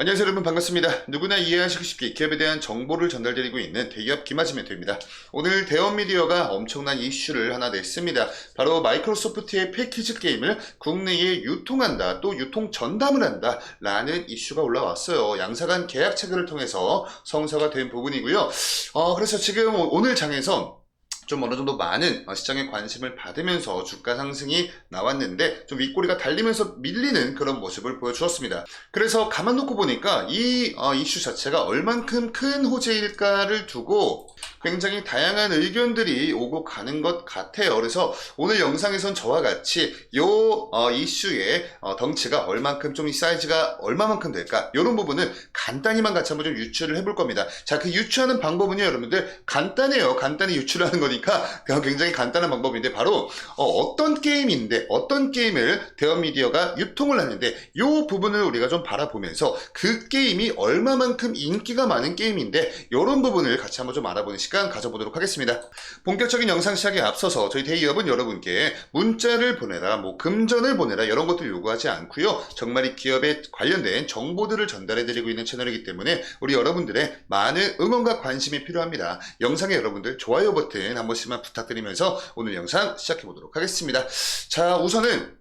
안녕하세요 여러분 반갑습니다. 누구나 이해하시고 쉽게 기업에 대한 정보를 전달드리고 있는 대기업 김아지 멘토입니다. 오늘 대원 미디어가 엄청난 이슈를 하나 냈습니다. 바로 마이크로소프트의 패키지 게임을 국내에 유통한다 또 유통 전담을 한다 라는 이슈가 올라왔어요. 양사간 계약 체결을 통해서 성사가 된 부분이고요. 어, 그래서 지금 오- 오늘 장에서 좀 어느 정도 많은 어, 시장의 관심을 받으면서 주가 상승이 나왔는데 좀 윗꼬리가 달리면서 밀리는 그런 모습을 보여주었습니다. 그래서 가만 놓고 보니까 이 어, 이슈 자체가 얼만큼 큰 호재일까를 두고 굉장히 다양한 의견들이 오고 가는 것 같아요. 그래서 오늘 영상에선 저와 같이 요 어, 이슈의 어, 덩치가 얼만큼 좀이 사이즈가 얼마만큼 될까 이런 부분은 간단히만 같이 한번 좀 유추를 해볼 겁니다. 자, 그 유추하는 방법은요, 여러분들 간단해요. 간단히 유추를 하는 거니까 그냥 굉장히 간단한 방법인데 바로 어, 떤 게임인데 어떤 게임을 대원 미디어가 유통을 하는데 이 부분을 우리가 좀 바라보면서 그 게임이 얼마만큼 인기가 많은 게임인데 이런 부분을 같이 한번 좀 알아보는 시간 가져보도록 하겠습니다. 본격적인 영상 시작에 앞서서 저희 대기업은 여러분께 문자를 보내라, 뭐 금전을 보내라 이런 것들 요구하지 않고요. 정말 이 기업에 관련된 정보들을 전달해드리고 있는 채널이기 때문에 우리 여러분들의 많은 응원과 관심이 필요합니다. 영상에 여러분들 좋아요 버튼 한번 씩만 부탁드리면서 오늘 영상 시작해 보도록 하겠습니다. 자, 우선은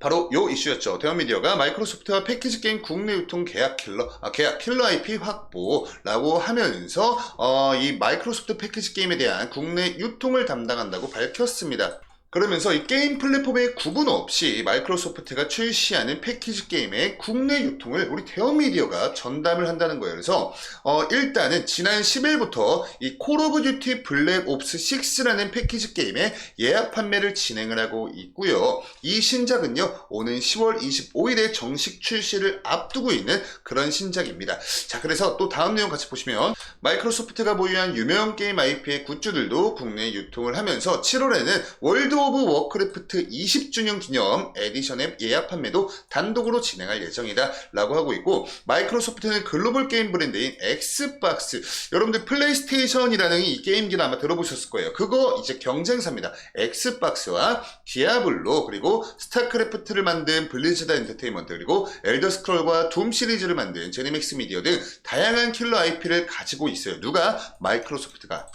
바로 요 이슈였죠. 대원미디어가 마이크로소프트와 패키지 게임 국내 유통 계약 킬러, 아, 계약 킬러 IP 확보라고 하면서 어, 이 마이크로소프트 패키지 게임에 대한 국내 유통을 담당한다고 밝혔습니다. 그러면서 이 게임 플랫폼의 구분 없이 마이크로소프트가 출시하는 패키지 게임의 국내 유통을 우리 대원미디어가 전담을 한다는 거예요. 그래서 어, 일단은 지난 10일부터 이 콜 오브 듀티 블랙 옵스 6라는 패키지 게임의 예약 판매를 진행을 하고 있고요. 이 신작은요, 오는 10월 25일에 정식 출시를 앞두고 있는 그런 신작입니다. 자, 그래서 또 다음 내용 같이 보시면 마이크로소프트가 보유한 유명 게임 IP의 굿즈들도 국내 유통을 하면서 7월에는 월드 오브 워크래프트 20주년 기념 에디션 앱 예약 판매도 단독으로 진행할 예정이다 라고 하고 있고 마이크로소프트는 글로벌 게임 브랜드인 엑스박스. 여러분들 플레이스테이션이라는 이 게임기는 아마 들어보셨을 거예요. 그거 이제 경쟁사입니다. 엑스박스와 디아블로 그리고 스타크래프트를 만든 블리즈드 엔터테인먼트 그리고 엘더 스크롤과 둠 시리즈를 만든 제니맥스 미디어 등 다양한 킬러 IP를 가지고 있어요. 누가? 마이크로소프트가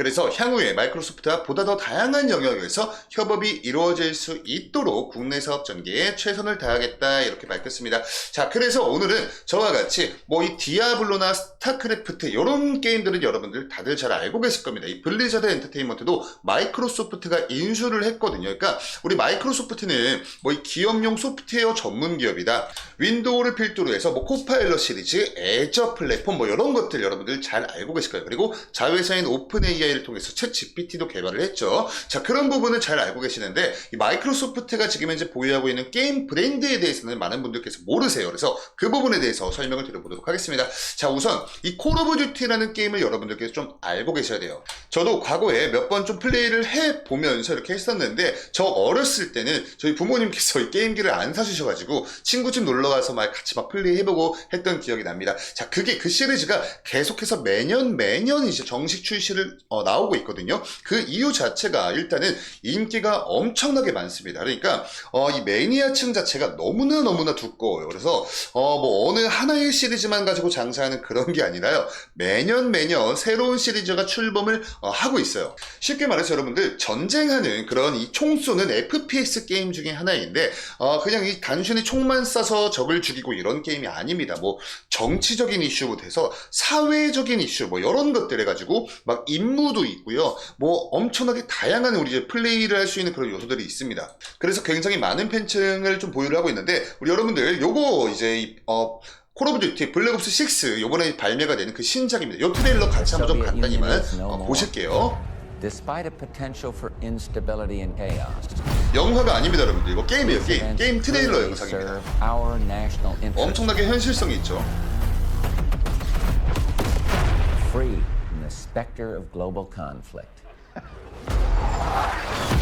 그래서 향후에 마이크로소프트와 보다 더 다양한 영역에서 협업이 이루어질 수 있도록 국내 사업 전개에 최선을 다하겠다 이렇게 밝혔습니다. 자, 그래서 오늘은 저와 같이 뭐 이 디아블로나 스타크래프트 이런 게임들은 여러분들 다들 잘 알고 계실 겁니다. 이 블리자드 엔터테인먼트도 마이크로소프트가 인수를 했거든요. 그러니까 우리 마이크로소프트는 뭐 이 기업용 소프트웨어 전문 기업이다. 윈도우를 필두로 해서 뭐 코파일럿 시리즈, 애저 플랫폼 뭐 이런 것들 여러분들 잘 알고 계실 거예요. 그리고 자회사인 오픈 AI 를 통해서 챗 GPT도 개발을 했죠. 자 그런 부분을 잘 알고 계시는데 이 마이크로소프트가 지금 현재 보유하고 있는 게임 브랜드에 대해서는 많은 분들께서 모르세요. 그래서 그 부분에 대해서 설명을 드려보도록 하겠습니다. 자 우선 이 콜 오브 듀티라는 게임을 여러분들께서 좀 알고 계셔야 돼요. 저도 과거에 몇 번 좀 플레이를 해 보면서 이렇게 했었는데 저 어렸을 때는 저희 부모님께서 이 게임기를 안 사주셔가지고 친구 집 놀러 가서 막 같이 막 플레이 해보고 했던 기억이 납니다. 자 그게 그 시리즈가 계속해서 매년 매년 이제 정식 출시를 어, 나오고 있거든요. 그 이유 자체가 일단은 인기가 엄청나게 많습니다. 그러니까 어, 이 매니아층 자체가 너무나 너무나 두꺼워요. 그래서 어, 뭐 어느 하나의 시리즈만 가지고 장사하는 그런 게 아니라요. 매년 매년 새로운 시리즈가 출범을 어, 하고 있어요. 쉽게 말해서 여러분들 전쟁하는 그런 이 총 쏘는 FPS 게임 중에 하나인데 어, 그냥 이 단순히 총만 쏴서 적을 죽이고 이런 게임이 아닙니다. 뭐 정치적인 이슈부터 해서 사회적인 이슈 뭐 이런 것들 해가지고 막 임무도 있고요. 뭐 엄청나게 다양한 우리 이제 플레이를 할 수 있는 그런 요소들이 있습니다. 그래서 굉장히 많은 팬층을 좀 보유를 하고 있는데 우리 여러분들 요거 이제 이, 어콜 오브 듀티 블랙옵스 6 요번에 발매가 되는 그 신작입니다. 요 트레일러 같이 한번 좀 간단히만 어, 보실게요. Despite a potential for instability and chaos, 영화가 아닙니다, 여러분들. 이거 게임이에요, 게임. 게임 트레일러 영상입니다. 엄청나게 현실성이 있죠. free specter of global conflict.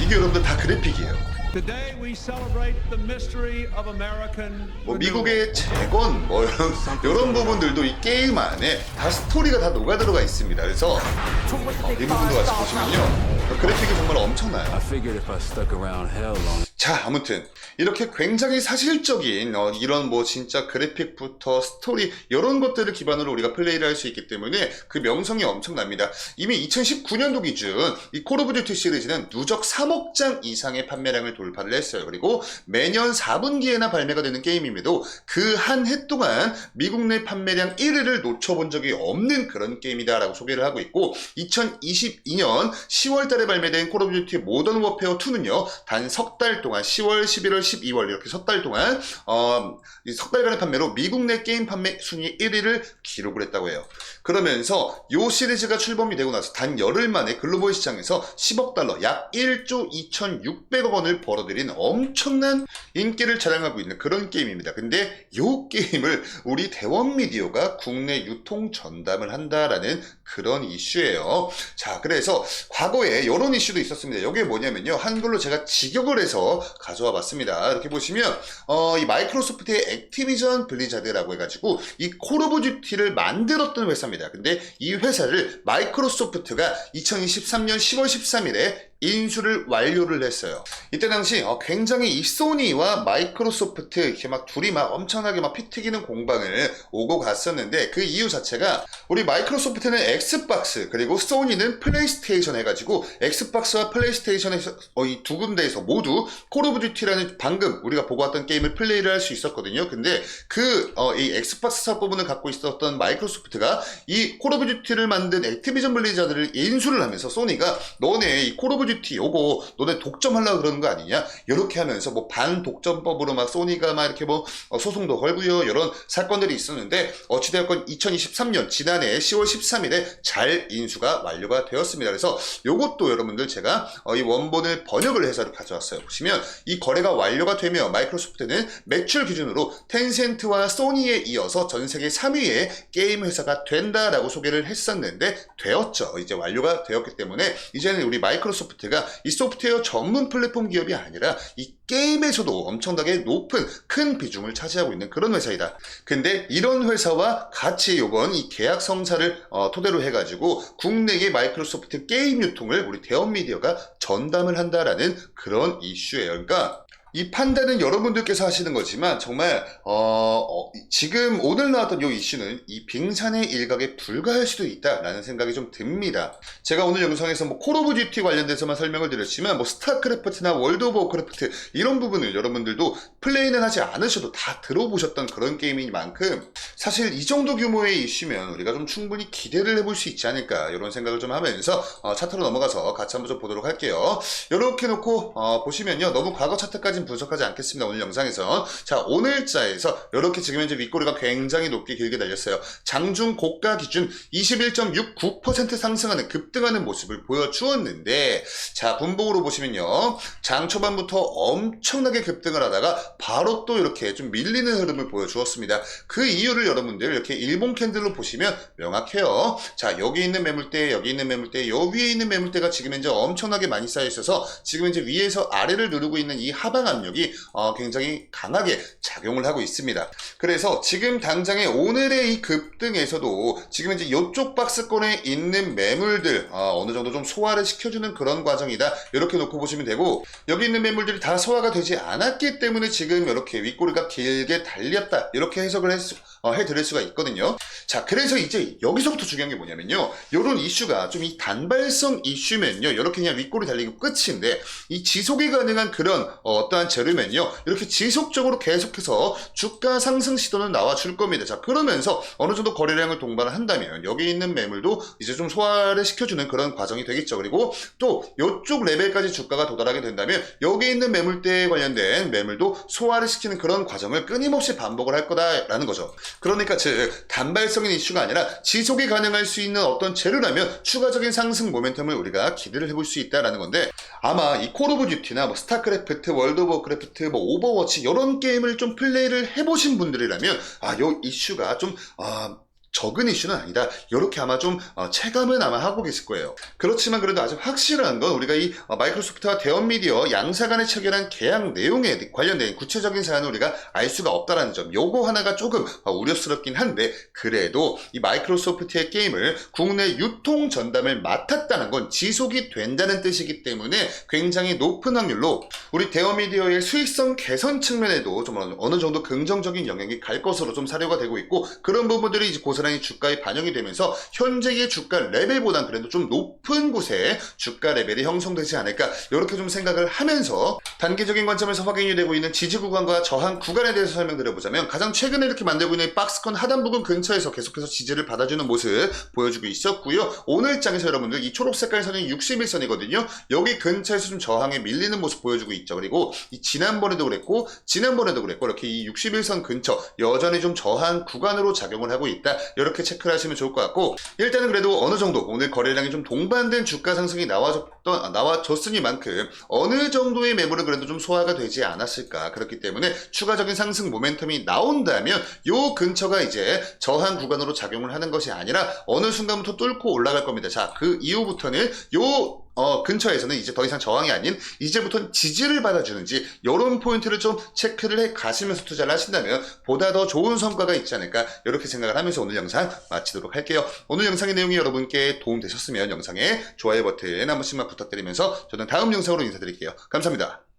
이게 여러분들 다 그래픽이에요. Today we celebrate the mystery of American 뭐. 미국의 재건 뭐 이런, 이런 부분들도 이 게임 안에 다 스토리가 다 녹아 들어가 있습니다. 그래서 어, 이 부분도 같이 보시면요. 그래픽이 정말 엄청나요. I figured if I stuck around hell long 자, 아무튼 이렇게 굉장히 사실적인 어, 이런 뭐 진짜 그래픽부터 스토리 이런 것들을 기반으로 우리가 플레이를 할 수 있기 때문에 그 명성이 엄청납니다. 이미 2019년도 기준 이 콜 오브 듀티 시리즈는 누적 3억 장 이상의 판매량을 돌파를 했어요. 그리고 매년 4분기에나 발매가 되는 게임임에도 그 한 해 동안 미국 내 판매량 1위를 놓쳐본 적이 없는 그런 게임이다라고 소개를 하고 있고 2022년 10월 달에 발매된 콜 오브 듀티 모던 워페어 2는요. 단 석 달 동안 10월, 11월, 12월 이렇게 석 달 동안 어, 이석 달간의 판매로 미국 내 게임 판매 순위 1위를 기록을 했다고 해요. 그러면서 이 시리즈가 출범이 되고 나서 단 열흘 만에 글로벌 시장에서 10억 달러, 약 1조 2,600억 원을 벌어들인 엄청난 인기를 자랑하고 있는 그런 게임입니다. 근데 이 게임을 우리 대원 미디어가 국내 유통 전담을 한다라는 그런 이슈예요. 자, 그래서 과거에 이런 이슈도 있었습니다. 이게 뭐냐면요. 한글로 제가 직역을 해서 가져와 봤습니다. 이렇게 보시면 어, 이 마이크로소프트의 액티비전 블리자드라고 해가지고 이 콜 오브 듀티를 만들었던 회사입니다. 근데 이 회사를 마이크로소프트가 2023년 10월 13일에 인수를 완료를 했어요. 이때 당시 어, 굉장히 이 소니와 마이크로소프트 이렇게 막 둘이 막 엄청나게 막 피튀기는 공방을 오고 갔었는데 그 이유 자체가 우리 마이크로소프트는 엑스박스 그리고 소니는 플레이스테이션 해가지고 엑스박스와 플레이스테이션에서 어, 이 두 군데에서 모두 콜 오브 듀티라는 방금 우리가 보고 왔던 게임을 플레이를 할 수 있었거든요. 근데 그 어, 이 엑스박스 사부분을 갖고 있었던 마이크로소프트가 이콜 오브 듀티를 만든 액티비전 블리자드를 인수를 하면서 소니가 너네 이콜 오브 듀티 요거 너네 독점하려고 그러는 거 아니냐? 이렇게 하면서 뭐 반독점법으로 막 소니가 막 이렇게 뭐 어, 소송도 걸고요. 이런 사건들이 있었는데 어찌되었건 2023년 지난해 10월 13일에 잘 인수가 완료가 되었습니다. 그래서 요것도 여러분들 제가 어, 이 원본을 번역을 해서 가져왔어요. 보시면 이 거래가 완료가 되면 마이크로소프트는 매출 기준으로 텐센트와 소니에 이어서 전 세계 3위의 게임 회사가 된다라고 소개를 했었는데 되었죠. 이제 완료가 되었기 때문에 이제는 우리 마이크로소프트 가 이 소프트웨어 전문 플랫폼 기업이 아니라 이 게임에서도 엄청나게 높은 큰 비중을 차지하고 있는 그런 회사이다. 근데 이런 회사와 같이 요번 이 계약 성사를 어, 토대로 해가지고 국내의 마이크로소프트 게임 유통을 우리 대원 미디어가 전담을 한다라는 그런 이슈예요. 그러니까 이 판단은 여러분들께서 하시는 거지만 정말 어, 어, 지금 오늘 나왔던 이 이슈는 이 빙산의 일각에 불과할 수도 있다라는 생각이 좀 듭니다. 제가 오늘 영상에서 뭐 콜 오브 듀티 관련돼서만 설명을 드렸지만 뭐 스타크래프트나 월드 오브 워크래프트 이런 부분을 여러분들도 플레이는 하지 않으셔도 다 들어보셨던 그런 게임인 만큼 사실 이 정도 규모의 이슈면 우리가 좀 충분히 기대를 해볼 수 있지 않을까 이런 생각을 좀 하면서 어, 차트로 넘어가서 같이 한번 좀 보도록 할게요. 이렇게 놓고 어, 보시면요 너무 과거 차트까지 는 분석하지 않겠습니다 오늘 영상에서 자 오늘자에서 이렇게 지금 현재 윗꼬리가 굉장히 높게 길게 달렸어요. 장중 고가 기준 21.69% 상승하는 급등하는 모습을 보여주었는데 자 분봉으로 보시면요 장 초반부터 엄청나게 급등을 하다가 바로 또 이렇게 좀 밀리는 흐름을 보여주었습니다. 그 이유를 여러분들 이렇게 일본 캔들로 보시면 명확해요. 자 여기 있는 매물대 여기 있는 매물대 여 위에 있는 매물대가 지금 현재 엄청나게 많이 쌓여 있어서 지금 현재 위에서 아래를 누르고 있는 이 하방 압력이 어, 굉장히 강하게 작용을 하고 있습니다. 그래서 지금 당장의 오늘의 이 급등에서도 지금 이제 이쪽 박스권에 있는 매물들 어, 느 정도 좀 소화를 시켜주는 그런 과정이다. 이렇게 놓고 보시면 되고 여기 있는 매물들이 다 소화가 되지 않았기 때문에 지금 이렇게 윗꼬리가 길게 달렸다. 이렇게 해석을 했, 어, 해드릴 수가 있거든요. 자, 그래서 이제 여기서부터 중요한 게 뭐냐면요. 요런 이슈가 좀 이 단발성 이슈면요. 이렇게 그냥 윗꼬리 달리고 끝인데 이 지속이 가능한 그런 어, 떠한 재료면요. 이렇게 지속적으로 계속해서 주가 상승 시도는 나와줄 겁니다. 자, 그러면서 어느 정도 거래량을 동반을 한다면 여기 있는 매물도 이제 좀 소화를 시켜주는 그런 과정이 되겠죠. 그리고 또 이쪽 레벨까지 주가가 도달하게 된다면 여기 있는 매물대에 관련된 매물도 소화를 시키는 그런 과정을 끊임없이 반복을 할 거다라는 거죠. 그러니까 즉 단발성인 이슈가 아니라 지속이 가능할 수 있는 어떤 재료라면 추가적인 상승 모멘텀을 우리가 기대를 해볼 수 있다라는 건데 아마 이 콜 오브 듀티나 뭐 스타크래프트, 월드 오브 워크래프트, 뭐 오버워치 이런 게임을 좀 플레이를 해보신 분들이라면 아 요 이슈가 좀 아, 적은 이슈는 아니다. 이렇게 아마 좀 어, 체감은 아마 하고 계실 거예요. 그렇지만 그래도 아주 확실한 건 우리가 이 어, 마이크로소프트와 대원 미디어 양사 간에 체결한 계약 내용에 관련된 구체적인 사안을 우리가 알 수가 없다라는 점. 요거 하나가 조금 어, 우려스럽긴 한데 그래도 이 마이크로소프트의 게임을 국내 유통 전담을 맡았다는 건 지속이 된다는 뜻이기 때문에 굉장히 높은 확률로 우리 대원 미디어의 수익성 개선 측면에도 좀 어느- 정도 긍정적인 영향이 갈 것으로 좀 사료가 되고 있고 그런 부분들이 이제 고 스란히 주가에 반영이 되면서 현재의 주가 레벨보단 그래도 좀 높은 곳에 주가 레벨이 형성되지 않을까 이렇게 좀 생각을 하면서 단기적인 관점에서 확인이 되고 있는 지지 구간과 저항 구간에 대해서 설명드려보자면 가장 최근에 이렇게 만들고 있는 이 박스권 하단 부분 근처에서 계속해서 지지를 받아주는 모습 보여주고 있었고요. 오늘 장에서 여러분들 이 초록 색깔 선이 61선이거든요. 여기 근처에서 좀 저항에 밀리는 모습 보여주고 있죠. 그리고 이 지난번에도 그랬고 지난번에도 그랬고 이렇게 이 61선 근처 여전히 좀 저항 구간으로 작용을 하고 있다. 이렇게 체크를 하시면 좋을 것 같고 일단은 그래도 어느 정도 오늘 거래량이 좀 동반된 주가 상승이 나와줬던 나와줬으니만큼 어느 정도의 매물은 그래도 좀 소화가 되지 않았을까 그렇기 때문에 추가적인 상승 모멘텀이 나온다면 요 근처가 이제 저항 구간으로 작용을 하는 것이 아니라 어느 순간부터 뚫고 올라갈 겁니다. 자 그 이후부터는 요 어, 근처에서는 이제 더 이상 저항이 아닌 이제부터는 지지를 받아주는지 이런 포인트를 좀 체크를 해 가시면서 투자를 하신다면 보다 더 좋은 성과가 있지 않을까 이렇게 생각을 하면서 오늘 영상 마치도록 할게요. 오늘 영상의 내용이 여러분께 도움되셨으면 영상에 좋아요 버튼 한 번씩만 부탁드리면서 저는 다음 영상으로 인사드릴게요. 감사합니다.